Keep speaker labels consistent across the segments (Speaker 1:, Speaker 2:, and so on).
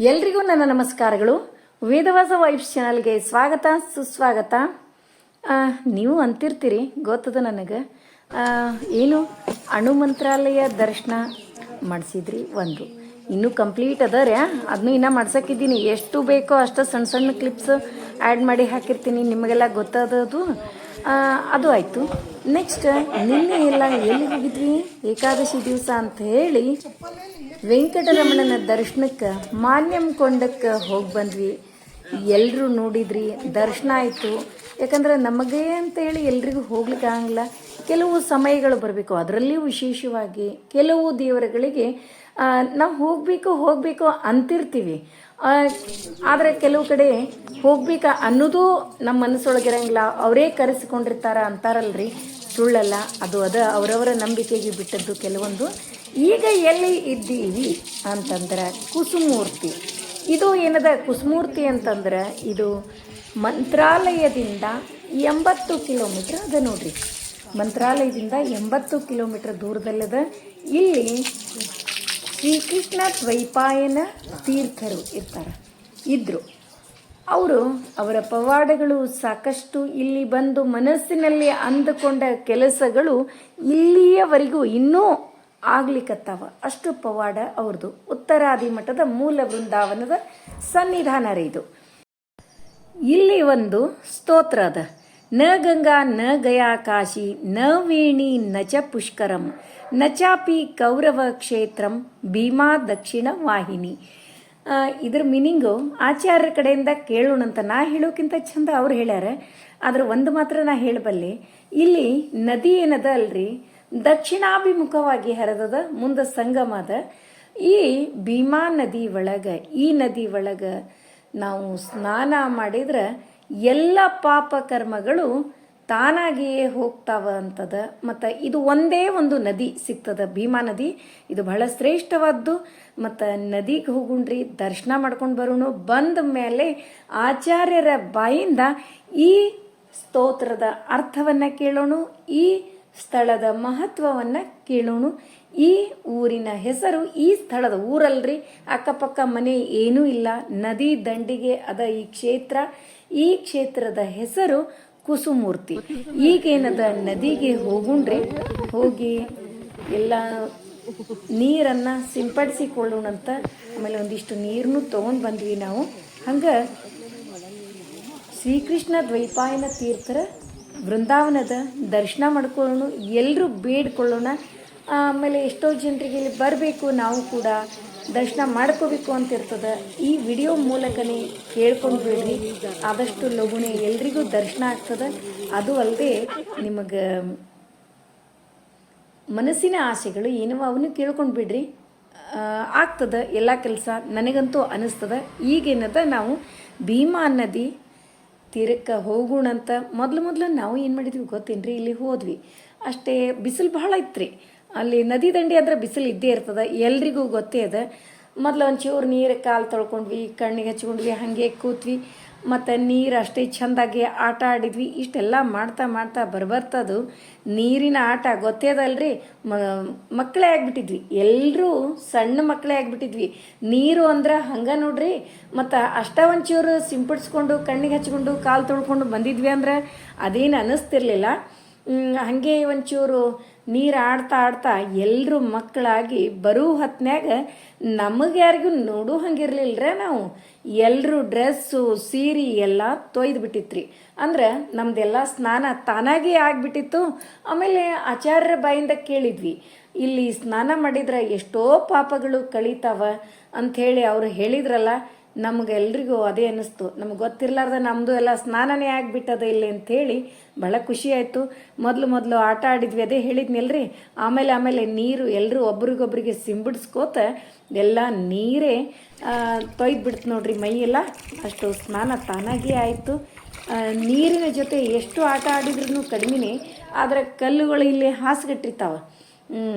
Speaker 1: ಎಲ್ರಿಗೂ ನನ್ನ ನಮಸ್ಕಾರಗಳು. ವೇದವಾಸ ವೈಬ್ಸ್ ಚಾನಲ್ಗೆ ಸ್ವಾಗತ, ಸುಸ್ವಾಗತ. ನೀವು ಅಂತಿರ್ತೀರಿ, ಗೊತ್ತದ ನನಗೆ. ಏನು, ಅಣು ಮಂತ್ರಾಲಯ ದರ್ಶನ ಮಾಡಿಸಿದ್ರಿ ಒಂದು. ಇನ್ನೂ ಕಂಪ್ಲೀಟ್ ಅದ ರೀ ಅದನ್ನು ಇನ್ನೂ ಮಾಡ್ಸಕ್ಕಿದ್ದೀನಿ. ಎಷ್ಟು ಬೇಕೋ ಅಷ್ಟು ಸಣ್ಣ ಸಣ್ಣ ಕ್ಲಿಪ್ಸ್ ಆ್ಯಡ್ ಮಾಡಿ ಹಾಕಿರ್ತೀನಿ, ನಿಮಗೆಲ್ಲ ಗೊತ್ತಾದದು ಅದು ಆಯಿತು. ನೆಕ್ಸ್ಟ್ ನಿನ್ನೆ ಎಲ್ಲ ಎಲ್ಲಿ ಹೋಗಿದ್ವಿ? ಏಕಾದಶಿ ದಿವಸ ಅಂತ ಹೇಳಿ ವೆಂಕಟರಮಣನ ದರ್ಶನಕ್ಕೆ, ಮಾನ್ಯಂ ಕೊಂಡಕ್ಕೆ ಹೋಗಿ ಬಂದ್ವಿ. ಎಲ್ಲರೂ ನೋಡಿದ್ರಿ, ದರ್ಶನ ಆಯಿತು. ಯಾಕಂದ್ರೆ ನಮಗೆ ಅಂತ ಹೇಳಿ ಎಲ್ರಿಗೂ ಹೋಗ್ಲಿಕ್ಕೆ ಕೆಲವು ಸಮಯಗಳು ಬರಬೇಕು. ಅದರಲ್ಲಿಯೂ ವಿಶೇಷವಾಗಿ ಕೆಲವು ದೇವರುಗಳಿಗೆ ನಾವು ಹೋಗಬೇಕು ಹೋಗಬೇಕು ಅಂತಿರ್ತೀವಿ. ಆದರೆ ಕೆಲವು ಕಡೆ ಹೋಗ್ಬೇಕಾ ಅನ್ನೋದು ನಮ್ಮ ಮನಸ್ಸೊಳಗಿರಂಗಿಲ್ಲ. ಅವರೇ ಕರೆಸಿಕೊಂಡಿರ್ತಾರ ಅಂತಾರಲ್ರಿ. ಸುಳ್ಳಲ್ಲ, ಅದು ಅದ ಅವರವರ ನಂಬಿಕೆಗೆ ಬಿಟ್ಟದ್ದು ಕೆಲವೊಂದು. ಈಗ ಎಲ್ಲಿ ಇದ್ದೀವಿ ಅಂತಂದ್ರೆ ಕುಸುಮೂರ್ತಿ. ಇದು ಏನದ ಕುಸುಮೂರ್ತಿ ಅಂತಂದ್ರೆ ಇದು ಮಂತ್ರಾಲಯದಿಂದ ಎಂಬತ್ತು ಕಿಲೋಮೀಟ್ರ್ ಅದ ನೋಡ್ರಿ. ಮಂತ್ರಾಲಯದಿಂದ ಎಂಬತ್ತು ಕಿಲೋಮೀಟ್ರ್ ದೂರದಲ್ಲದ ಇಲ್ಲಿ ಶ್ರೀಕೃಷ್ಣ ದ್ವೈಪಾಯನ ತೀರ್ಥರು ಇರ್ತಾರೆ. ಇದ್ರು. ಅವರು ಅವರ ಪವಾಡಗಳು ಸಾಕಷ್ಟು ಇಲ್ಲಿ ಬಂದು ಮನಸ್ಸಿನಲ್ಲಿ ಅಂದುಕೊಂಡ ಕೆಲಸಗಳು ಇಲ್ಲಿಯವರೆಗೂ ಇನ್ನೂ ಆಗ್ಲಿಕ್ಕತ್ತಾವ ಅಷ್ಟು ಪವಾಡ ಅವ್ರದ್ದು. ಉತ್ತರಾದಿ ಮಠದ ಮೂಲ ಬೃಂದಾವನದ ಸನ್ನಿಧಾನ ಇದು. ಇಲ್ಲಿ ಒಂದು ಸ್ತೋತ್ರ ಅದ. ನ ಗಂಗಾ, ನ ಗಯಾ ಕಾಶಿ ನ ವೇಣಿ ನಚ ಪುಷ್ಕರಂ, ನ ಚಾಪಿ ಕೌರವ ಕ್ಷೇತ್ರಂ ಭೀಮಾ ದಕ್ಷಿಣ ವಾಹಿನಿ. ಇದ್ರ ಮೀನಿಂಗು ಆಚಾರ್ಯರ ಕಡೆಯಿಂದ ಕೇಳೋಣಂತ ನಾ ಹೇಳೋಕ್ಕಿಂತ ಚಂದ ಅವ್ರು ಹೇಳ್ಯಾರ. ಆದ್ರೆ ಒಂದು ಮಾತ್ರ ನಾ ಹೇಳಬಲ್ಲೆ. ಇಲ್ಲಿ ನದಿ ಏನದ ಅಲ್ರಿ? ದಕ್ಷಿಣಾಭಿಮುಖವಾಗಿ ಹರಿದದ ಮುಂದೆ ಸಂಗಮ ಅದ. ಈ ಭೀಮಾ ನದಿ ಒಳಗ, ಈ ನದಿ ಒಳಗ ನಾವು ಸ್ನಾನ ಮಾಡಿದ್ರೆ ಎಲ್ಲ ಪಾಪ ಕರ್ಮಗಳು ತಾನಾಗಿಯೇ ಹೋಗ್ತಾವ ಅಂತದ. ಮತ್ತು ಇದು ಒಂದೇ ಒಂದು ನದಿ ಸಿಗ್ತದ, ಭೀಮಾ ನದಿ. ಇದು ಬಹಳ ಶ್ರೇಷ್ಠವಾದ್ದು. ಮತ್ತು ನದಿಗೆ ಹೋಗುಣ್ರಿ, ದರ್ಶನ ಮಾಡ್ಕೊಂಡು ಬರೋಣ. ಬಂದ ಮೇಲೆ ಆಚಾರ್ಯರ ಬಾಯಿಂದ ಈ ಸ್ತೋತ್ರದ ಅರ್ಥವನ್ನು ಕೇಳೋಣ, ಈ ಸ್ಥಳದ ಮಹತ್ವವನ್ನು ಕೇಳೋಣ. ಈ ಊರಿನ ಹೆಸರು ಈ ಸ್ಥಳದ ಊರಲ್ರಿ. ಅಕ್ಕಪಕ್ಕ ಮನೆ ಏನೂ ಇಲ್ಲ. ನದಿ ದಂಡಿಗೆ ಅದ ಈ ಕ್ಷೇತ್ರ. ಈ ಕ್ಷೇತ್ರದ ಹೆಸರು ಕುಸುಮೂರ್ತಿ. ಈಗೇನದ ನದಿಗೆ ಹೋಗುಂಡ್ರೆ ಹೋಗಿ ಎಲ್ಲ ನೀರನ್ನು ಸಿಂಪಡಿಸಿಕೊಳ್ಳೋಣಂತ ಆಮೇಲೆ ಒಂದಿಷ್ಟು ನೀರನ್ನು ತೊಗೊಂಡು ಬಂದ್ವಿ ನಾವು. ಹಂಗೆ ಶ್ರೀಕೃಷ್ಣ ದ್ವೈಪಾಯನ ತೀರ್ಥರ ವೃಂದಾವನದ ದರ್ಶನ ಮಾಡ್ಕೊಳ್ಳೋಣ ಎಲ್ಲರೂ ಬೇಡ್ಕೊಳ್ಳೋಣ. ಆಮೇಲೆ ಎಷ್ಟೋ ಜನರಿಗೆ ಇಲ್ಲಿ ಬರಬೇಕು, ನಾವು ಕೂಡ ದರ್ಶನ ಮಾಡ್ಕೋಬೇಕು ಅಂತ ಇರ್ತದೆ, ಈ ವಿಡಿಯೋ ಮೂಲಕನೇ ಕೇಳ್ಕೊಂಡು ಬಿಡ್ರಿ. ಆದಷ್ಟು ಲಘುನೆ ಎಲ್ರಿಗೂ ದರ್ಶನ ಆಗ್ತದೆ. ಅದು ಅಲ್ಲದೆ ನಿಮಗೆ ಮನಸ್ಸಿನ ಆಸೆಗಳು ಏನೋ ಅವನು ಕೇಳ್ಕೊಂಡು ಬಿಡ್ರಿ. ಆಗ್ತದೆ ಎಲ್ಲ ಕೆಲಸ, ನನಗಂತೂ ಅನ್ನಿಸ್ತದೆ ಈಗೇನದ ನಾವು ಭೀಮಾ ನದಿ ತೀರಕ್ಕೆ ಹೋಗೋಣಂತ ಮೊದಲು ಮೊದಲು ನಾವು ಏನು ಮಾಡಿದ್ವಿ ಗೊತ್ತೇನ್ರಿ? ಇಲ್ಲಿ ಹೋದ್ವಿ. ಅಷ್ಟೇ ಬಿಸಿಲು ಬಹಳ ಇತ್ತು ಅಲ್ಲಿ ನದಿ ದಂಡೆ ಅಂದ್ರೆ ಬಿಸಿಲು ಇದ್ದೇ ಇರ್ತದೆ. ಎಲ್ರಿಗೂ ಗೊತ್ತೇ ಅದ ಮೊದಲು ಒಂಚೂರು ನೀರು ಕಾಲು ತೊಳ್ಕೊಂಡ್ವಿ, ಕಣ್ಣಿಗೆ ಹಚ್ಕೊಂಡ್ವಿ, ಹಾಗೆ ಕೂತ್ವಿ. ಮತ್ತು ನೀರು ಅಷ್ಟೇ ಚೆಂದಾಗಿ ಆಟ ಆಡಿದ್ವಿ. ಇಷ್ಟೆಲ್ಲ ಮಾಡ್ತಾ ಮಾಡ್ತಾ ಬರ್ಬರ್ತದು. ನೀರಿನ ಆಟ ಗೊತ್ತೇ ಅದಲ್ರಿ ಮಕ್ಕಳೇ ಆಗಿಬಿಟ್ಟಿದ್ವಿ. ಎಲ್ಲರೂ ಸಣ್ಣ ಮಕ್ಕಳೇ ಆಗಿಬಿಟ್ಟಿದ್ವಿ. ನೀರು ಅಂದ್ರೆ ಹಂಗೆ ನೋಡ್ರಿ. ಮತ್ತು ಅಷ್ಟ ಒಂಚೂರು ಸಿಂಪಡಿಸ್ಕೊಂಡು, ಕಣ್ಣಿಗೆ ಹಚ್ಕೊಂಡು, ಕಾಲು ತೊಳ್ಕೊಂಡು ಬಂದಿದ್ವಿ ಅಂದ್ರೆ ಅದೇನು ಅನ್ನಿಸ್ತಿರ್ಲಿಲ್ಲ ಹಾಗೆ ಒಂಚೂರು ನೀರು ಆಡ್ತಾ ಆಡ್ತಾ ಎಲ್ಲರೂ ಮಕ್ಕಳಾಗಿ ಬರೋ ಹೊತ್ನ್ಯಾಗ ನಮಗೆ ಯಾರಿಗೂ ನೋಡೋ ಹಂಗಿರ್ಲಿಲ್ರ ನಾವು. ಎಲ್ಲರೂ ಡ್ರೆಸ್ಸು, ಸೀರೆ ಎಲ್ಲ ತೊಯ್ದು ಬಿಟ್ಟಿತ್ರಿ. ಅಂದ್ರೆ ನಮ್ದೆಲ್ಲ ಸ್ನಾನ ತಾನಾಗೇ ಆಗ್ಬಿಟ್ಟಿತ್ತು. ಆಮೇಲೆ ಆಚಾರ್ಯರ ಬಾಯಿಂದ ಕೇಳಿದ್ವಿ, ಇಲ್ಲಿ ಸ್ನಾನ ಮಾಡಿದ್ರೆ ಎಷ್ಟೋ ಪಾಪಗಳು ಕಳೀತಾವ. ಅಂಥೇಳಿ ಅವರು ಹೇಳಿದ್ರಲ್ಲ ನಮಗೆಲ್ರಿಗೂ ಅದೇ ಅನ್ನಿಸ್ತು. ನಮ್ಗೆ ಗೊತ್ತಿರಲಾರ್ದ ನಮ್ಮದು ಎಲ್ಲ ಸ್ನಾನನೇ ಆಗಿಬಿಟ್ಟದ ಇಲ್ಲಿ ಅಂಥೇಳಿ ಭಾಳ ಖುಷಿ ಆಯಿತು. ಮೊದಲು ಮೊದಲು ಆಟ ಆಡಿದ್ವಿ, ಅದೇ ಹೇಳಿದ್ನಲ್ರಿ? ಆಮೇಲೆ ಆಮೇಲೆ ನೀರು ಎಲ್ಲರೂ ಒಬ್ರಿಗೊಬ್ರಿಗೆ ಸಿಂಬಿಡಿಸ್ಕೋತ ಎಲ್ಲ ನೀರೇ ತೊಯ್ದು ನೋಡ್ರಿ ಮೈಯೆಲ್ಲ. ಅಷ್ಟು ಸ್ನಾನ ತಾನಾಗೇ ಆಯಿತು. ನೀರಿನ ಜೊತೆ ಎಷ್ಟು ಆಟ ಆಡಿದ್ರೂ ಕಡಿಮೆನೇ, ಆದರೆ ಕಲ್ಲುಗಳು ಇಲ್ಲಿ ಹಾಸ್ಗಟ್ಟಿರ್ತಾವೆ.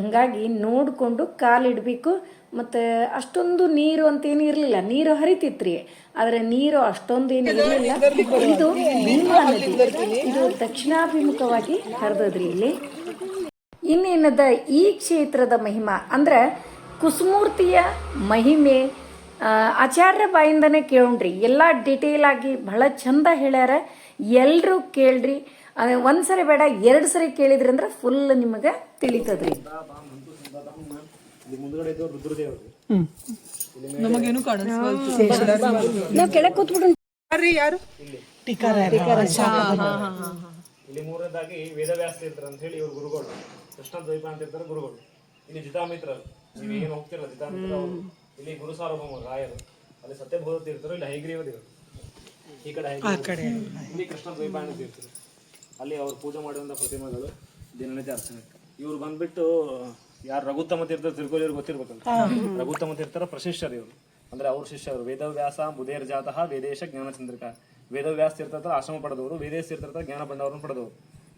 Speaker 1: ಹಾಗಾಗಿ ನೋಡಿಕೊಂಡು ಕಾಲಿಡಬೇಕು. ಮತ್ತು ಅಷ್ಟೊಂದು ನೀರು ಅಂತೇನು ಇರಲಿಲ್ಲ. ನೀರು ಹರಿತಿತ್ರಿ. ಆದರೆ ನೀರು ಅಷ್ಟೊಂದು ಏನು ಇರಲಿಲ್ಲ. ಇದು ಭೀಮಾ ನದಿ. ಇದು ದಕ್ಷಿಣಾಭಿಮುಖವಾಗಿ ಹರಿದದ್ರಿ ಇಲ್ಲಿ. ಇನ್ನೇನದ ಈ ಕ್ಷೇತ್ರದ ಮಹಿಮಾ? ಅಂದ್ರೆ ಕುಸುಮೂರ್ತಿಯ ಮಹಿಮೆ ಆಚಾರ್ಯ ಬಾಯಿಂದನೇ ಕೇಳ್ರಿ. ಎಲ್ಲ ಡಿಟೇಲ್ ಆಗಿ ಬಹಳ ಚಂದ ಹೇಳ್ಯಾರ. ಎಲ್ಲರೂ ಕೇಳ್ರಿ. ಅದೇ ಒಂದ್ ಸರಿ ಬೇಡ ಎರಡು ಸರಿ ಕೇಳಿದ್ರಿ ಅಂದ್ರೆ ಫುಲ್ ನಿಮಗೆ ತಿಳಿತದ್ರಿ
Speaker 2: ಇಲ್ಲಿ ಮುಂದ್ಗಡೆ ಇದ್ದವ್ರು ರುದ್ರದೇವರು
Speaker 3: ನಮಗೇನು
Speaker 1: ನಾವು ಕೆಳಗೆ ಕೂತ್ಬಿಟ್ಟು
Speaker 3: ಯಾರ್ರಿ ಯಾರು?
Speaker 2: ಇಲ್ಲಿ. ಮೂರನೇದಾಗಿ ವೇದವ್ಯಾಸ ಇರ್ತಾರೆ ಅಂತ ಹೇಳಿ ಇವ್ರು ಗುರುಗಳು. ಕೃಷ್ಣ ದ್ವೈಪ ಅಂತ ಇರ್ತಾರೆ ಗುರುಗಳು. ಇಲ್ಲಿ ಜಿತಾಮಿತ್ರರು ನೀವು ಏನು ಹೋಗ್ತಿರಲ್ಲ ಜಿತಾಮಿತ್ರ ಅವರು. ಇಲ್ಲಿ ಗುರು ಸಾರ್ವಭೌಮ ರಾಯರು. ಅಲ್ಲಿ ಸತ್ಯಬೋಧ ತೀರ್ಥರು ಇಲ್ಲಿ ಹೈಗ್ರೀವ ದೇವರು ಈ ಕಡೆ ಹೈಗ್ರೀವ ಇಲ್ಲಿ ಕೃಷ್ಣ ದ್ವೈಪ ಅಂತ ತೀರ್ಥರು ಅಲ್ಲಿ ಅವ್ರು ಪೂಜೆ ಮಾಡುವಂತ ಪ್ರತಿಮೆಗಳು ದಿನನಿತ್ಯ ಅರ್ಚನೆ ಇವ್ರು ಬಂದ್ಬಿಟ್ಟು ಯಾರು ರಘುತ್ತಮ ತೀರ್ಥ ತಿರುಗೋಲಿಯವ್ರು ಗೊತ್ತಿರ್ಬೇಕಂತ ಗೊತ್ತಿರ್ಬೇಕಲ್ಲ ರಘುತ್ತಮ ತೀರ್ಥರ ಪ್ರಶಿಷ್ಯರು ಇವರು. ಅಂದ್ರೆ ಅವ್ರ ಶಿಷ್ಯರು ವೇದವ್ಯಾಸ ಬುಧೇರ್ ಜಾತಃ ವೇದೇಶ ಜ್ಞಾನಚಂದ್ರಿಕ. ವೇದವ್ಯಾಸ ತೀರ್ಥ ಹತ್ರ ಆಶ್ರಮ ಪಡೆದವರು ವೇದೇಶ ತೀರ್ಥ ಹತ್ರ ಜ್ಞಾನ ಬಂಡವರನ್ನು ಪಡೆದವರು.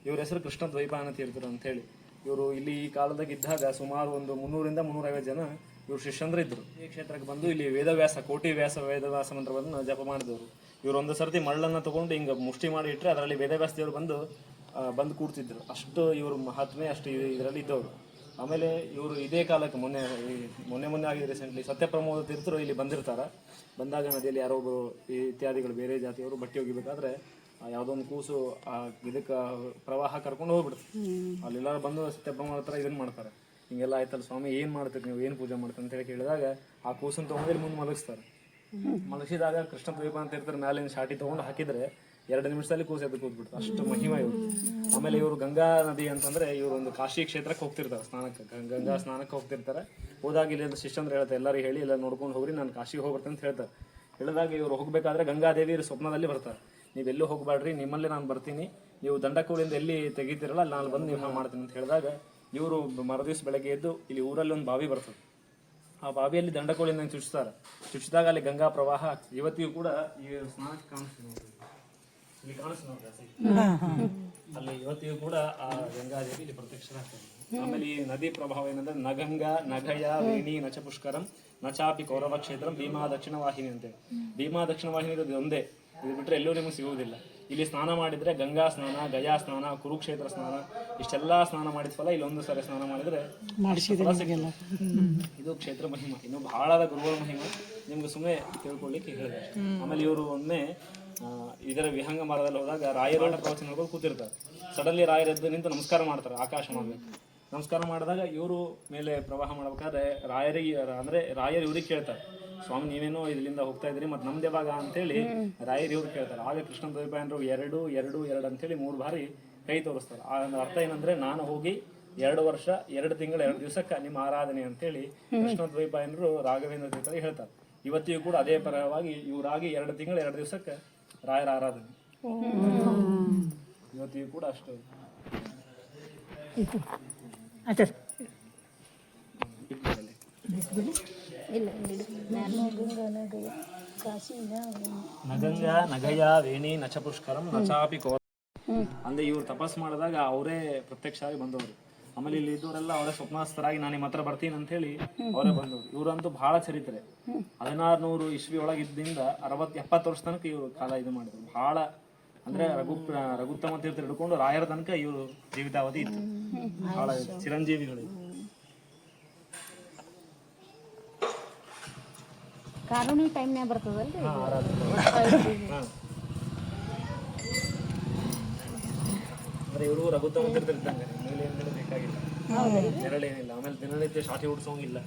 Speaker 2: ಇವ್ರ ಹೆಸರು ಕೃಷ್ಣ ದ್ವೈಪಾಯನ ತೀರ್ಥರು ಅಂತ ಹೇಳಿ. ಇವರು ಇಲ್ಲಿ ಈ ಕಾಲದಾಗ ಇದ್ದಾಗ ಸುಮಾರು ಒಂದು ಮುನ್ನೂರಿಂದ ಮುನ್ನೂರೈವತ್ತು ಜನ ಇವರು ಶಿಷ್ಯಂದ್ರ ಇದ್ರು. ಈ ಕ್ಷೇತ್ರಕ್ಕೆ ಬಂದು ಇಲ್ಲಿ ವೇದವ್ಯಾಸ ಕೋಟಿ ವ್ಯಾಸ ವೇದವ್ಯಾಸ ಮಂತ್ರವನ್ನು ಜಪ ಮಾಡಿದವರು. ಇವರು ಒಂದು ಸರ್ತಿ ಮರಳನ್ನ ತಗೊಂಡು ಹಿಂಗ ಮುಷ್ಟಿ ಮಾಡಿ ಇಟ್ಟರೆ ಅದರಲ್ಲಿ ವೇದವ್ಯಾಸ ದೇವರು ಬಂದು ಬಂದು ಕೂಡ್ತಿದ್ರು ಅಷ್ಟು ಇವರು ಮಹಾತ್ಮೆ ಅಷ್ಟು ಇದರಲ್ಲಿ ಇದ್ದವರು. ಆಮೇಲೆ ಇವರು ಇದೇ ಕಾಲಕ್ಕೆ ಮೊನ್ನೆ ಮೊನ್ನೆ ಮೊನ್ನೆ ಆಗಿದೆ ರೀಸೆಂಟ್ಲಿ ಸತ್ಯಪ್ರಮೋದ ತೀರ್ಥರು ಇಲ್ಲಿ ಬಂದಿರ್ತಾರ. ಬಂದಾಗ ನದಿಯಲ್ಲಿ ಯಾರೋ ಒಬ್ಬರು ಈ ಇತ್ಯಾದಿಗಳು ಬೇರೆ ಜಾತಿಯವರು ಬಟ್ಟೆ ಒಗಿಬೇಕಾದ್ರೆ ಆ ಯಾವುದೋ ಒಂದು ಕೂಸು ಆ ಇದಕ್ಕೆ ಪ್ರವಾಹ ಕರ್ಕೊಂಡು ಹೋಗ್ಬಿಡುತ್ತೆ ಅಲ್ಲೆಲ್ಲರೂ ಬಂದು ಸತ್ಯಪ್ರಮೋದ ಹತ್ರ ಇದನ್ನು ಮಾಡ್ತಾರೆ. ಹಿಂಗೆಲ್ಲ ಆಯ್ತಲ್ಲ ಸ್ವಾಮಿ ಏನು ಮಾಡ್ತೀರಿ ನೀವು? ಏನು ಪೂಜೆ ಮಾಡ್ತೀರಿ ಅಂತ ಹೇಳಿ ಕೇಳಿದಾಗ ಆ ಕೂಸನ್ನು ತೊಗೊಂಡು ಇಲ್ಲಿ ಮುಂದೆ ಮಲಗಿಸ್ತಾರೆ. ಮಲಗಿಸಿದಾಗ ಕೃಷ್ಣ ದ್ವೀಪ ಅಂತ ಇರ್ತಾರೆ ಮ್ಯಾಲಿನ ಶಾಟಿ ತೊಗೊಂಡು ಹಾಕಿದ್ರೆ ಎರಡು ನಿಮಿಷದಲ್ಲಿ ಕೂಸು ಎದ್ದು ಕೂತ್ಬಿಡ್ತು. ಅಷ್ಟು ಮಹಿಮ ಇವರು ಆಮೇಲೆ ಇವರು ಗಂಗಾ ನದಿ ಅಂತಂದ್ರೆ ಇವರು ಒಂದು ಕಾಶಿ ಕ್ಷೇತ್ರಕ್ಕೆ ಹೋಗ್ತಿರ್ತಾರೆ, ಸ್ನಾನಕ್ಕೆ. ಗಂಗಾ ಸ್ನಾನಕ್ಕೆ ಹೋಗ್ತಿರ್ತಾರೆ. ಹೋದಾಗ ಇಲ್ಲಿ ಶಿಷ್ಯಂದ್ರೆ ಹೇಳ್ತಾರೆ, ಎಲ್ಲರೂ ಹೇಳಿ, ಎಲ್ಲ ನೋಡ್ಕೊಂಡು ಹೋಗ್ರಿ, ನಾನು ಕಾಶಿಗೆ ಹೋಗ್ಬರ್ತೇನೆ ಅಂತ ಹೇಳ್ತಾರೆ. ಹೇಳಿದಾಗ ಇವ್ರು ಹೋಗ್ಬೇಕಾದ್ರೆ ಗಂಗಾದೇವಿ ಸ್ವಪ್ನದಲ್ಲಿ ಬರ್ತಾರೆ. ನೀವೆಲ್ಲೂ ಹೋಗ್ಬೇಡ್ರಿ ನಿಮ್ಮಲ್ಲೇ ನಾನು ಬರ್ತೀನಿ. ನೀವು ದಂಡಕೋಳಿಂದ ಎಲ್ಲಿ ತೆಗಿತೀರಲ್ಲ, ಅಲ್ಲಿ ನಾನು ಬಂದು ನಿಮ್ಮ ಮಾಡ್ತೀನಿ ಅಂತ ಹೇಳಿದಾಗ ಇವರು ಮರುದಿವ್ಸ ಬೆಳಗ್ಗೆ ಎದ್ದು ಇಲ್ಲಿ ಊರಲ್ಲಿ ಒಂದು ಬಾವಿ ಬರ್ತದೆ. ಆ ಬಾವಿಯಲ್ಲಿ ದಂಡಕೋಳಿಂದ ಚುಚ್ತಾರೆ. ಚುಚ್ಚಿದಾಗ ಅಲ್ಲಿ ಗಂಗಾ ಪ್ರವಾಹ. ಇವತ್ತಿಗೂ ಕೂಡ ಈ ಸ್ನಾನಕ್ಕೆ ಕಾಣಿಸ್ತೀವಿ. ಇಲ್ಲಿ. ಅಲ್ಲಿ ಇವತ್ತಿಗೂ ಕೂಡ ಆ ಗಂಗಾದೇವಿ ಇಲ್ಲಿ ಪ್ರತ್ಯಕ್ಷರಾಗ್ತದೆ ಆಮೇಲೆ ಈ ನದಿ ಪ್ರಭಾವ ಏನಂದ್ರೆ ನಗಂಗ ನಗಯ ವೇಣಿ ನಚ ಪುಷ್ಕರಂ ನಚಾಪಿ ಕೌರವ ಕ್ಷೇತ್ರಂ ಭೀಮಾ ದಕ್ಷಿಣ ವಾಹಿನಿ ಅಂತ ಭೀಮಾ ದಕ್ಷಿಣ ವಾಹಿನಿ ಇರೋದು ಒಂದೇ. ಇದು ಬಿಟ್ರೆ ಎಲ್ಲೂ ನಿಮಗೆ ಸಿಗುವುದಿಲ್ಲ. ಇಲ್ಲಿ ಸ್ನಾನ ಮಾಡಿದ್ರೆ ಗಂಗಾ ಸ್ನಾನ ಗಯಾ ಸ್ನಾನ ಕುರುಕ್ಷೇತ್ರ ಸ್ನಾನ ಇಷ್ಟೆಲ್ಲ ಸ್ನಾನ ಮಾಡಿದ ಫಲ ಒಂದು ಸಾರಿ ಸ್ನಾನ ಮಾಡಿದ್ರೆ. ಇದು ಕ್ಷೇತ್ರ ಮಹಿಮ. ಇನ್ನು ಬಹಳ ಗುರುಗಳ ಮಹಿಮ ನಿಮ್ಗೆ ಸುಮ್ಮನೆ ತಿಳ್ಕೊಳ್ಳಿಕ್ಕೆ ಹೇಳಿದೆ ಆಮೇಲೆ ಇವರು ಒಮ್ಮೆ ಇದರ ವಿಹಂಗ ಮಾರ್ಗದಲ್ಲಿ ಹೋದಾಗ ರಾಯರ ಪ್ರವಚನ ಕೂತಿರ್ತಾರೆ. ಸಡನ್ಲಿ ರಾಯರ ಎದ್ದು ನಿಂತು ನಮಸ್ಕಾರ ಮಾಡ್ತಾರೆ, ಆಕಾಶ ಮಾಡಿ ನಮಸ್ಕಾರ ಮಾಡಿದಾಗ ಇವರು ಮೇಲೆ ಪ್ರವಾಹ ಮಾಡ್ಬೇಕಾದ್ರೆ ರಾಯರಿಗೆ, ಅಂದ್ರೆ ರಾಯರ್ ಇವ್ರಿಗೆ ಕೇಳ್ತಾರೆ, ಸ್ವಾಮಿ, ನೀವೇನೋ ಇದರಿಂದ ಹೋಗ್ತಾ ಇದ್ರಿ ಮತ್ತೆ ನಮ್ದೇ ಭಾಗ ಅಂತೇಳಿ ರಾಯರ್ ಇವ್ರು ಕೇಳ್ತಾರೆ. ಆಗ ಕೃಷ್ಣ ದ್ವೈಪಾಯನರು ಎರಡು ಎರಡು ಎರಡು ಅಂತೇಳಿ ಮೂರು ಬಾರಿ ಕೈ ತೋರಿಸ್ತಾರೆ. ಆ ಅರ್ಥ ಏನಂದ್ರೆ ನಾನು ಹೋಗಿ ಎರಡು ವರ್ಷ, ಎರಡು ತಿಂಗಳ, ಎರಡು ದಿವಸಕ್ಕೆ ನಿಮ್ಮ ಆರಾಧನೆ ಅಂತೇಳಿ ಕೃಷ್ಣ ದ್ವೈಪಾಯನರು ರಾಘವೇಂದ್ರ ತೀರ್ಥರಿಗೆ ಹೇಳ್ತಾರೆ. ಇವತ್ತಿಗೂ ಕೂಡ ಅದೇ ಪರವಾಗಿ ಇವರಾಗಿ ಎರಡು ತಿಂಗಳ, ಎರಡು ದಿವಸಕ್ಕೆ ರಾಯರ ಆರಾಧನೆ. ಇವತ್ತಿಗೂ ಕೂಡ ಅಷ್ಟು. ನಗಂಗ ನಗಯ ವೇಣಿ ನಚ ಪುಷ್ಕರಂ ನಚಾಪಿ ಕೋ ಅಂದ್ರೆ ಇವ್ರು ತಪಸ್ ಮಾಡಿದಾಗ ಅವರೇ ಪ್ರತ್ಯಕ್ಷ ಆಗಿ ಬಂದವರು. ಆಮೇಲೆ ಇಲ್ಲಿ ಇದ್ದವರೆಲ್ಲ ಅವರೇ ಸ್ವಪ್ನಾಸ್ತರಾಗಿ ನಾನು ನಿಮ್ಮ ಹತ್ರ ಬರ್ತೀನಿ ಅಂತ ಹೇಳಿ ಅವರೇ ಬಂದವರು. ಇವರಂತೂ ಬಹಳ ಚರಿತ್ರೆ. ಹದಿನಾರು ನೂರು ಇಸ್ವಿ ಒಳಗಿದ್ದಿಂದ ಅರವತ್ ಎಪ್ಪತ್ತು ವರ್ಷ ತನಕ ಇವರು ಕಾಲ ಇದು ಮಾಡಿದ್ರು. ಬಹಳ ಅಂದ್ರೆ ರಘು ರಘುತ್ತಮ ತೀರ್ಥ ಹಿಡ್ಕೊಂಡು ರಾಯರ ತನಕ ಇವರು ಜೀವಿತಾವಧಿ ಇತ್ತು. ಬಹಳ ಚಿರಂಜೀವಿಗಳು
Speaker 1: ಕಾನೂನು ಟೈಮ್ನಾಗ ಬರ್ತದಲ್ರಿ
Speaker 2: ಅಂದ್ರೆ ಇವರು ರಘು ತೀರ್ಥ ಇದ್ದಂಗೆ ಮೇಲೆ ಏನಿಲ್ಲ ಬೇಕಾಗಿಲ್ಲ. ನೆರಳೇನಿಲ್ಲ. ಆಮೇಲೆ ದಿನನಿತ್ಯ ಶಾಟಿ ಉಡ್ಸೋಂಗಿಲ್ಲ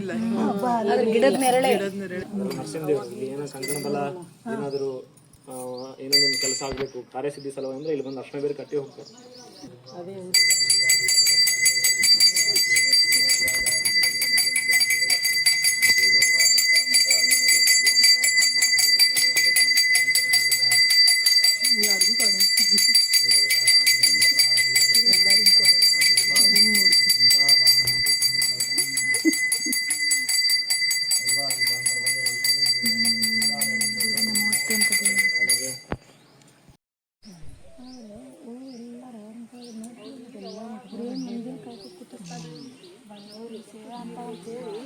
Speaker 3: ಇಲ್ಲ.
Speaker 1: ಗಿಡದ ನೆರಳೆ.
Speaker 2: ನರಸಿಂಹದೇವರು ಇಲ್ಲಿ ಏನೋ ಕಂಕಣ ಬಲ ಏನಾದರೂ ಏನೋ ನಿಮ್ ಕೆಲಸ ಆಗಬೇಕು. ಕಾರ್ಯಸಿದ್ಧಿ ಸಲುವಾಗಿ ಅಂದ್ರೆ ಇಲ್ಲಿ ಬಂದು ಅರ್ಶನ ಬೇರೆ ಕಟ್ಟಿ ಹೋಗ್ತಾರೆ.
Speaker 3: ಶಿವ ಅಂತ ಅಂತೇಳಿ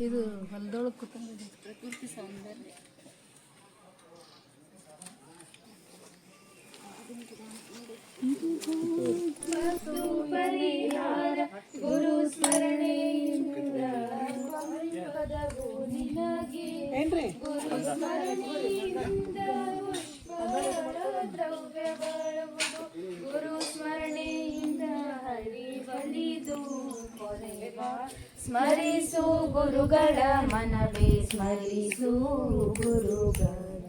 Speaker 1: ಇದು ಹೊಲದೊಳಗೆ ಕುಟುಂಬದ ಪ್ರಕೃತಿ ಸೌಂದರ್ಯ.
Speaker 4: ಇದು ಗುರುಗಳ ಮನವೇ ಸ್ಮರಿಸು ಗುರುಗಳ.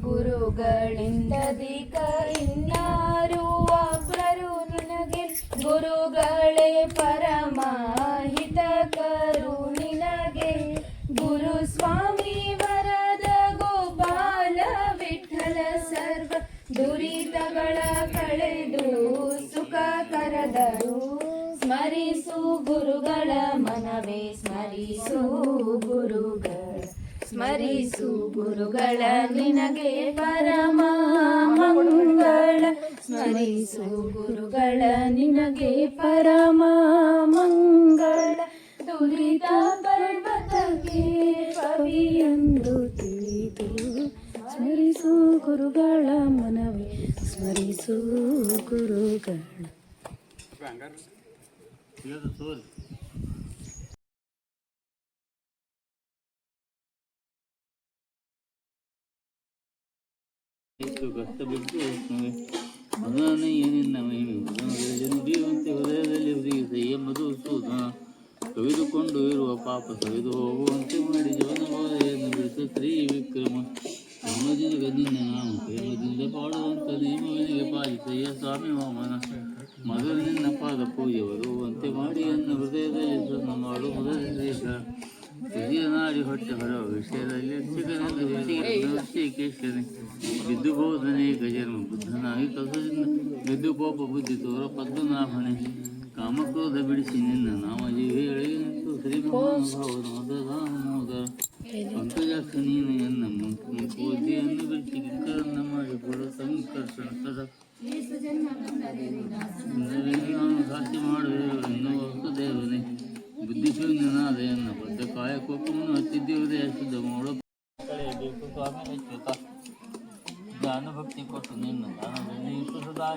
Speaker 4: ಗುರುಗಳಿಂದಧಿಕ ಇನ್ನಾರು ಅಗ್ರರು ನಿನಗೆ. ಗುರುಗಳೇ ಸ್ಮರಿಸು ಗುರುಗಳ ನಿನಗೆ ಪರಮ ಮಂಗಳ. ಸ್ಮರಿಸು, ಗುರುಗಳ ನಿನಗೆ ಪರಮ ಮಂಗಳ. ದುರಿತ ಪರ್ವತಕ್ಕೆ ಕವಿಯೆಂದು ತಿಳಿದು ಸ್ಮರಿಸು, ಗುರುಗಳ ಮನವಿ. ಸ್ಮರಿಸು, ಗುರುಗಳ.
Speaker 5: ಎಷ್ಟು ಕಷ್ಟ ಬಿಟ್ಟು ಏನಿಲ್ಲ ನುಡಿಯುವಂತೆ ಹೃದಯದಲ್ಲಿ ಮಧು ಮಧುಸೂದನ ಕವಿದುಕೊಂಡು ಇರುವ ಪಾಪ ಸವಿದು ಹೋಗುವಂತೆ ಮಾಡಿ ಬಿದ್ದು ಬೋಧನೆ ಗಜನ್ಮ ಬುದ್ಧನಾಗಿ ಕಲಸದಿಂದ ಬಿದ್ದು ಕೋಪ ಬುದ್ಧಿ ತೋರ ಪದ್ಮನಾಭನೆ ಕಾಮಕ್ರೋಧ ಬಿಡಿಸಿ ನಿನ್ನ ನಾಮ ಜೀವಿ ಎಳೆಯಿನಿತ್ತು ಶ್ರೀ ಮಹಾನುಭಾವನೋದರ ಪಂಕಜಾಕ್ಷ ನೀನು ಎನ್ನ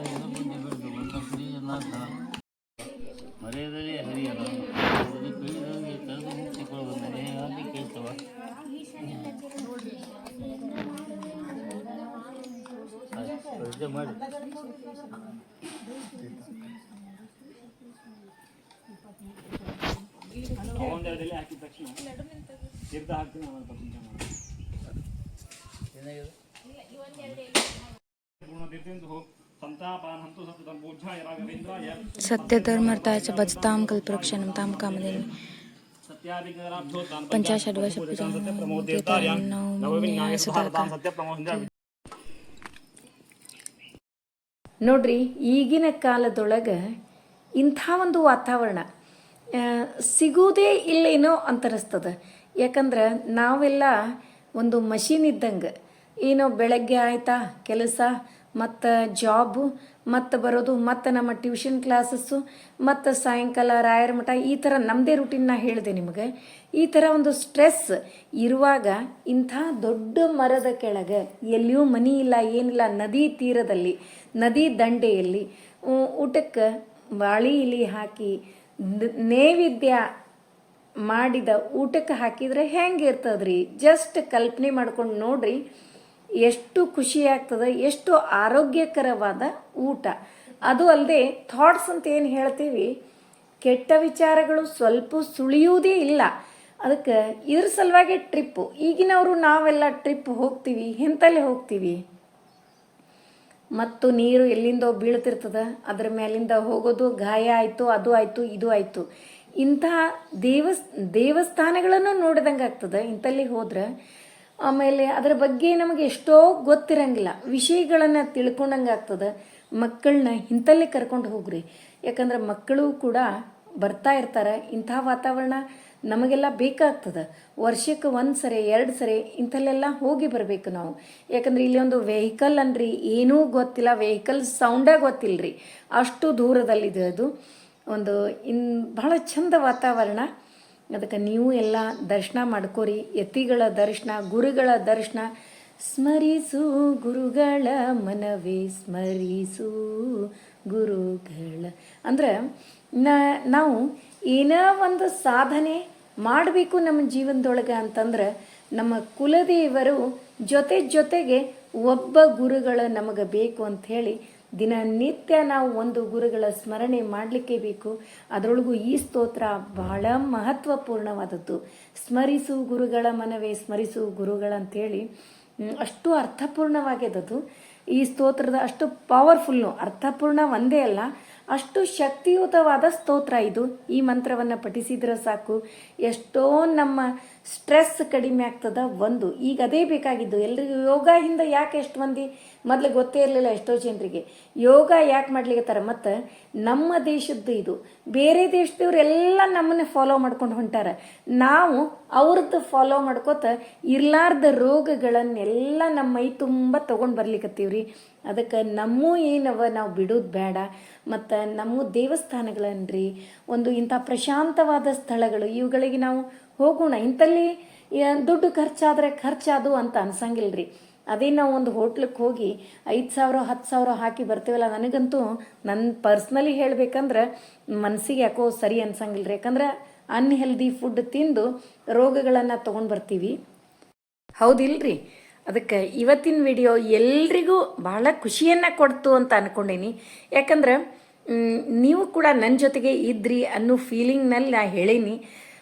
Speaker 5: ಇದು ಬುದ್ಧಿ ಬಿಡ್ದು ಒಂದೊಂದು ಎಲ್ಲ ಮರೆಯದಲೇ ಹರಿಯಲ್ಲ. ತಿಳಿದಂಗೆ ತೆರೆದು ಮುಚ್ಚಿಕೊಳ್ಳುವ ಕೇಳ್ತವ. ಮಾಡಿ.
Speaker 2: ಒಂದೆರಡಲ್ಲಿ ಹಾಕಿದ ತಕ್ಷಣ ತೀರ್ಥ ಹೋಗಿ सन्तापानहन्तु सततं पूज्याय राघवेन्द्राय
Speaker 6: सत्यधर्मर्थाय च भजतां कल्पवृक्षणं तां कामधेनुं
Speaker 2: सत्यादिग्रहाभ्योत्तान्
Speaker 6: पञ्चाशद्वर्षपूजां
Speaker 2: सत्यप्रमोदेतार्यां नवविज्ञाय सुधारतां सत्यप्रमोहिन्द्राय
Speaker 1: ನೋಡ್ರಿ ಈಗಿನ ಕಾಲದೊಳಗೆ ಇಂಥ ಒಂದು ವಾತಾವರಣ ಆ, ಸಿಗುವುದೇ ಇಲ್ಲೇನೋ ಅಂತ ಅನಿಸ್ತದೆ ಯಾಕಂದ್ರೆ ನಾವೆಲ್ಲ ಒಂದು ಮಷೀನ್ ಇದ್ದಂಗೆ ಏನೋ ಬೆಳಗ್ಗೆ ಆಯ್ತಾ ಕೆಲಸ ಮತ್ತು ಜಾಬು ಮತ್ತು ಬರೋದು, ಮತ್ತು ನಮ್ಮ ಟ್ಯೂಷನ್ ಕ್ಲಾಸಸ್ಸು ಮತ್ತು ಸಾಯಂಕಾಲ ರಾಯರ ಮಠ, ಈ ಥರ ನಮ್ಮದೇ ನಾ ಹೇಳಿದೆ ನಿಮಗೆ. ಈ ಥರ ಒಂದು ಸ್ಟ್ರೆಸ್ ಇರುವಾಗ ಇಂಥ ದೊಡ್ಡ ಮರದ ಕೆಳಗೆ ಎಲ್ಲಿಯೂ ಮನಿ ಇಲ್ಲ, ಏನಿಲ್ಲ, ನದಿ ತೀರದಲ್ಲಿ, ನದಿ ದಂಡೆಯಲ್ಲಿ ಊಟಕ್ಕೆ ಬಾಳಿ ಇಲಿ ಹಾಕಿ ನೈವೇದ್ಯ ಮಾಡಿದ ಊಟಕ್ಕೆ ಹಾಕಿದ್ರೆ ಹೆಂಗೆ ಇರ್ತದ್ರಿ? ಜಸ್ಟ್ ಕಲ್ಪನೆ ಮಾಡ್ಕೊಂಡು ನೋಡ್ರಿ ಎಷ್ಟು ಖುಷಿ ಆಗ್ತದೆ ಎಷ್ಟು ಆರೋಗ್ಯಕರವಾದ ಊಟ. ಅದು ಅಲ್ಲದೆ ಥಾಟ್ಸ್ ಅಂತ ಏನು ಹೇಳ್ತೀವಿ? ಕೆಟ್ಟ ವಿಚಾರಗಳು ಸ್ವಲ್ಪ ಸುಳಿಯುವುದೇ ಇಲ್ಲ. ಅದಕ್ಕೆ ಇದ್ರ ಸಲುವಾಗಿ ಟ್ರಿಪ್ಪು ಈಗಿನವರು ನಾವೆಲ್ಲ ಟ್ರಿಪ್ ಹೋಗ್ತೀವಿ, ಎಂತಲ್ಲಿ ಹೋಗ್ತೀವಿ? ಮತ್ತು ನೀರು ಎಲ್ಲಿಂದೋ ಬೀಳ್ತಿರ್ತದ, ಅದ್ರ ಮೇಲಿಂದ ಹೋಗೋದು, ಗಾಯ ಆಯಿತು, ಅದು ಆಯಿತು, ಇದು ಆಯಿತು. ಇಂಥ ದೇವಸ್, ದೇವಸ್ಥಾನಗಳನ್ನು ನೋಡಿದಂಗೆ ಆಗ್ತದೆ ಇಂಥಲ್ಲಿ ಹೋದ್ರೆ. ಆಮೇಲೆ ಅದರ ಬಗ್ಗೆ ನಮಗೆ ಎಷ್ಟೋ ಗೊತ್ತಿರಂಗಿಲ್ಲ. ವಿಷಯಗಳನ್ನು ತಿಳ್ಕೊಂಡಂಗೆ ಆಗ್ತದೆ. ಮಕ್ಕಳನ್ನ ಇಂಥಲ್ಲೇ ಕರ್ಕೊಂಡು ಹೋಗ್ರಿ. ಯಾಕಂದ್ರೆ ಮಕ್ಕಳು ಕೂಡ ಬರ್ತಾ ಇರ್ತಾರೆ. ಇಂಥ ವಾತಾವರಣ ನಮಗೆಲ್ಲ ಬೇಕಾಗ್ತದೆ. ವರ್ಷಕ್ಕೆ ಒಂದು ಸರಿ, ಎರಡು ಸರಿ ಇಂಥಲ್ಲೆಲ್ಲ ಹೋಗಿ ಬರಬೇಕು ನಾವು. ಯಾಕಂದ್ರೆ ಇಲ್ಲಿ ಒಂದು ವೆಹಿಕಲ್ ಅನ್ರಿ. ಏನೂ ಗೊತ್ತಿಲ್ಲ. ವೆಹಿಕಲ್ ಸೌಂಡೇ ಗೊತ್ತಿಲ್ಲ ರೀ ಅಷ್ಟು ದೂರದಲ್ಲಿದೆ ಅದು. ಒಂದು ಇನ್ ಬಹಳ ಚಂದ ವಾತಾವರಣ. ಅದಕ್ಕೆ ನೀವು ಎಲ್ಲ ದರ್ಶನ ಮಾಡ್ಕೋರಿ. ಯತಿಗಳ ದರ್ಶನ, ಗುರುಗಳ ದರ್ಶನ. ಸ್ಮರಿಸು ಗುರುಗಳ ಮನವೇ, ಸ್ಮರಿಸು ಗುರುಗಳ. ಅಂದ್ರೆ ನಾವು ಏನೋ ಒಂದು ಸಾಧನೆ ಮಾಡಬೇಕು ನಮ್ಮ ಜೀವನದೊಳಗೆ ಅಂತಂದ್ರೆ, ನಮ್ಮ ಕುಲದೇವರು ಜೊತೆ ಜೊತೆಗೆ ಒಬ್ಬ ಗುರುಗಳ ನಮಗೆ ಬೇಕು ಅಂತ ಹೇಳಿ ದಿನನಿತ್ಯ ನಾವು ಒಂದು ಗುರುಗಳ ಸ್ಮರಣೆ ಮಾಡಲಿಕ್ಕೆ ಬೇಕು. ಅದರೊಳಗೂ ಈ ಸ್ತೋತ್ರ ಬಹಳ ಮಹತ್ವಪೂರ್ಣವಾದದ್ದು. ಸ್ಮರಿಸು ಗುರುಗಳ ಮನವೇ ಸ್ಮರಿಸು ಗುರುಗಳ ಅಂತೇಳಿ ಹ್ಮ್, ಅಷ್ಟು ಅರ್ಥಪೂರ್ಣವಾಗ್ಯದದು ಈ ಸ್ತೋತ್ರದ ಅಷ್ಟು ಪವರ್ಫುಲ್ಲು ಅರ್ಥಪೂರ್ಣ ಒಂದೇ ಅಲ್ಲ ಅಷ್ಟು ಶಕ್ತಿಯುತವಾದ ಸ್ತೋತ್ರ ಇದು. ಈ ಮಂತ್ರವನ್ನು ಪಠಿಸಿದ್ರೆ ಸಾಕು. ಎಷ್ಟೋ ನಮ್ಮ ಸ್ಟ್ರೆಸ್ ಕಡಿಮೆ ಆಗ್ತದ ಒಂದು. ಈಗ ಅದೇ ಬೇಕಾಗಿದ್ದು. ಎಲ್ರಿಗೂ ಯೋಗ ಹಿಂದೆ ಯಾಕೆ ಎಷ್ಟು ಮಂದಿ, ಮೊದಲು ಗೊತ್ತೇ ಇರಲಿಲ್ಲ ಎಷ್ಟೋ ಜನರಿಗೆ. ಯೋಗ ಯಾಕೆ ಮಾಡ್ಲಿಕತ್ತಾರ ಮತ್ತು ನಮ್ಮ ದೇಶದ್ದು ಇದು. ಬೇರೆ ದೇಶದವ್ರೆಲ್ಲ ನಮ್ಮನ್ನೇ ಫಾಲೋ ಮಾಡ್ಕೊಂಡು ಹೊಂಟಾರ. ನಾವು ಅವ್ರದ್ದು ಫಾಲೋ ಮಾಡ್ಕೋತ ಇರ್ಲಾರ್ದ ರೋಗಗಳನ್ನೆಲ್ಲ ನಮ್ಮ ಮೈ ತುಂಬ ತೊಗೊಂಡು ಬರ್ಲಿಕ್ಕತ್ತೀವ್ರಿ ಅದಕ್ಕೆ ನಮ್ಮ ಏನವ ನಾವು ಬಿಡೋದು ಬೇಡ ಮತ್ತು ನಮ್ಮ ದೇವಸ್ಥಾನಗಳನ್ರಿ, ಒಂದು ಇಂಥ ಪ್ರಶಾಂತವಾದ ಸ್ಥಳಗಳು, ಇವುಗಳಿಗೆ ನಾವು ಹೋಗೋಣ. ಇಂಥಲ್ಲಿ ದುಡ್ಡು ಖರ್ಚಾದರೆ ಖರ್ಚಾದು ಅಂತ ಅನ್ಸಂಗಿಲ್ರಿ. ಅದೇ ನಾವು ಒಂದು ಹೋಟ್ಲಕ್ಕೆ ಹೋಗಿ ಐದು ಸಾವಿರ ಹತ್ತು ಸಾವಿರ ಹಾಕಿ ಬರ್ತೀವಲ್ಲ, ನನಗಂತೂ ನನ್ನ ಪರ್ಸ್ನಲಿ ಹೇಳಬೇಕಂದ್ರೆ ಮನಸ್ಸಿಗೆ ಯಾಕೋ ಸರಿ ಅನ್ಸಂಗಿಲ್ರಿ. ಯಾಕಂದ್ರೆ ಅನ್ಹೆಲ್ದಿ ಫುಡ್ ತಿಂದು ರೋಗಗಳನ್ನು ತೊಗೊಂಡು ಬರ್ತೀವಿ. ಹೌದಿಲ್ರಿ? ಅದಕ್ಕೆ ಇವತ್ತಿನ ವಿಡಿಯೋ ಎಲ್ರಿಗೂ ಬಹಳ ಖುಷಿಯನ್ನು ಕೊಡ್ತು ಅಂತ ಅಂದ್ಕೊಂಡೀನಿ ಯಾಕಂದ್ರೆ ನೀವು ಕೂಡ ನನ್ನ ಜೊತೆಗೆ ಇದ್ರಿ ಅನ್ನೋ ಫೀಲಿಂಗ್ನಲ್ಲಿ ನಾ ಹೇಳೀನಿ.